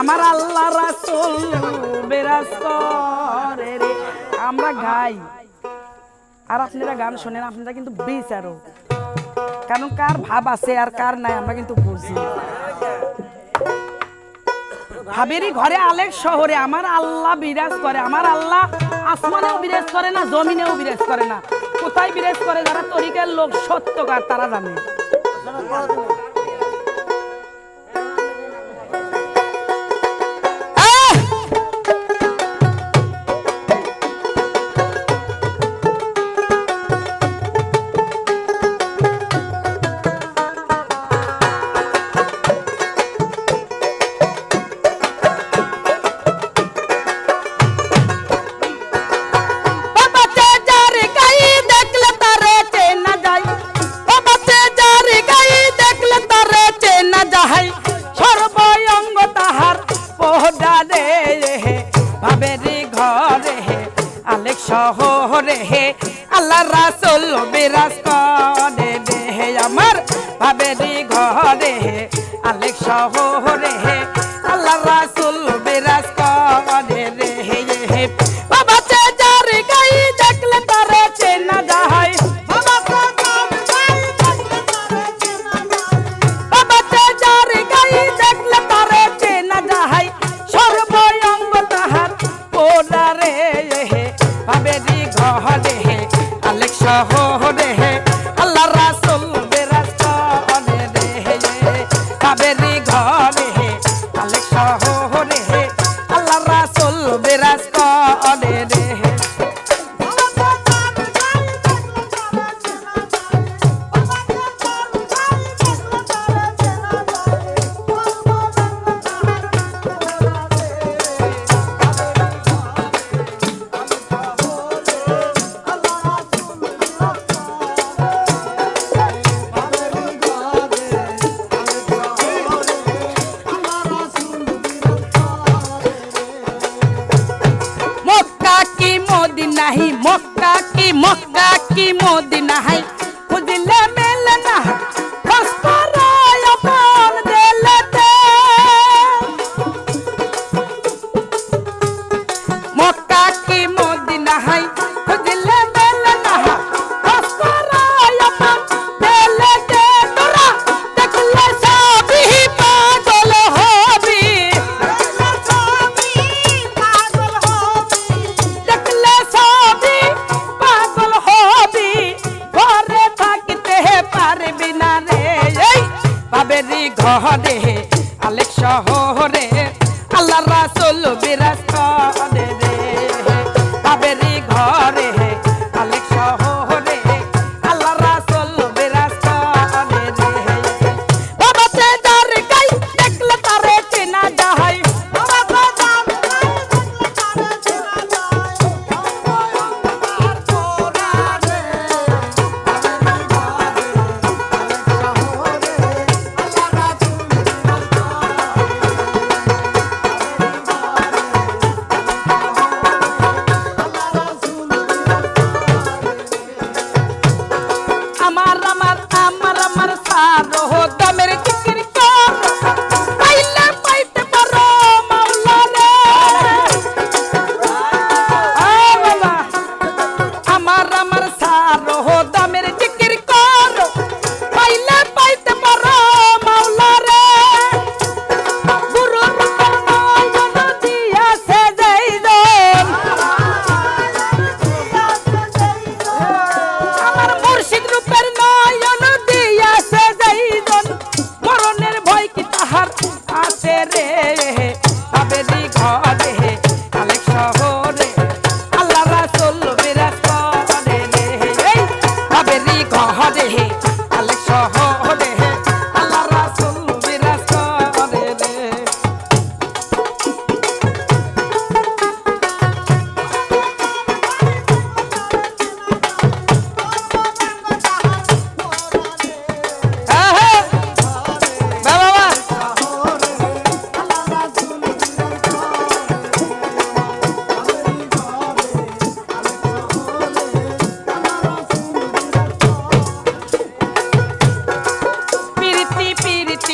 আমার আল্লাহ রাসুল বেরাজ করে রে। আমরা গাই। আর আপনারা গান শোনেন, আপনারা কিন্তু বিচ কারণ কার ভাব আছে আর কার নাই, আমরা কিন্তু বুঝি। ভাবেরই ঘরে আলেক শহরে, আমার আল্লাহ বিরাজ করে। আমার আল্লাহ আসমানেও বিরাজ করে না, জমিনেও বিরাজ করে না। কোথায় বিরাজ করে? যারা তরিকের লোক সত্যকার তারা জানে। শহরে হে আল্লাহ রাসুল বিরাজ করে হে আমার ভাবেরি ঘরে হে। আলেক শহরে হে মদিনা হাই রাসুল বিরাজ করে রে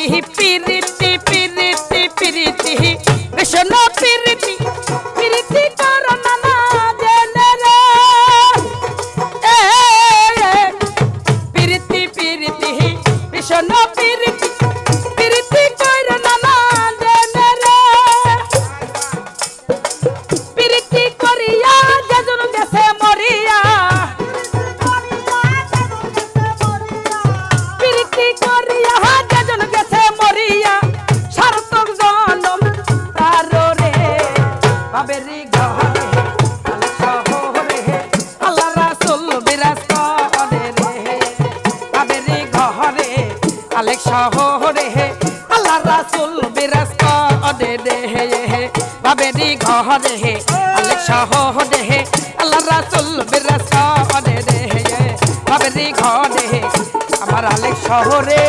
He hippie বাবেরি ঘরে শহরে আল্লাহ রাসূল বিরাজ করে রে বাবেরি ঘরে আলেক শহরে আল্লাহ রাসূল বিরাজ করে রে বাবেরি ঘরে আলেক শহরে আল্লাহ রাসূল বিরাজ করে রে বাবেরি ঘরে আমার আলেক শহরে।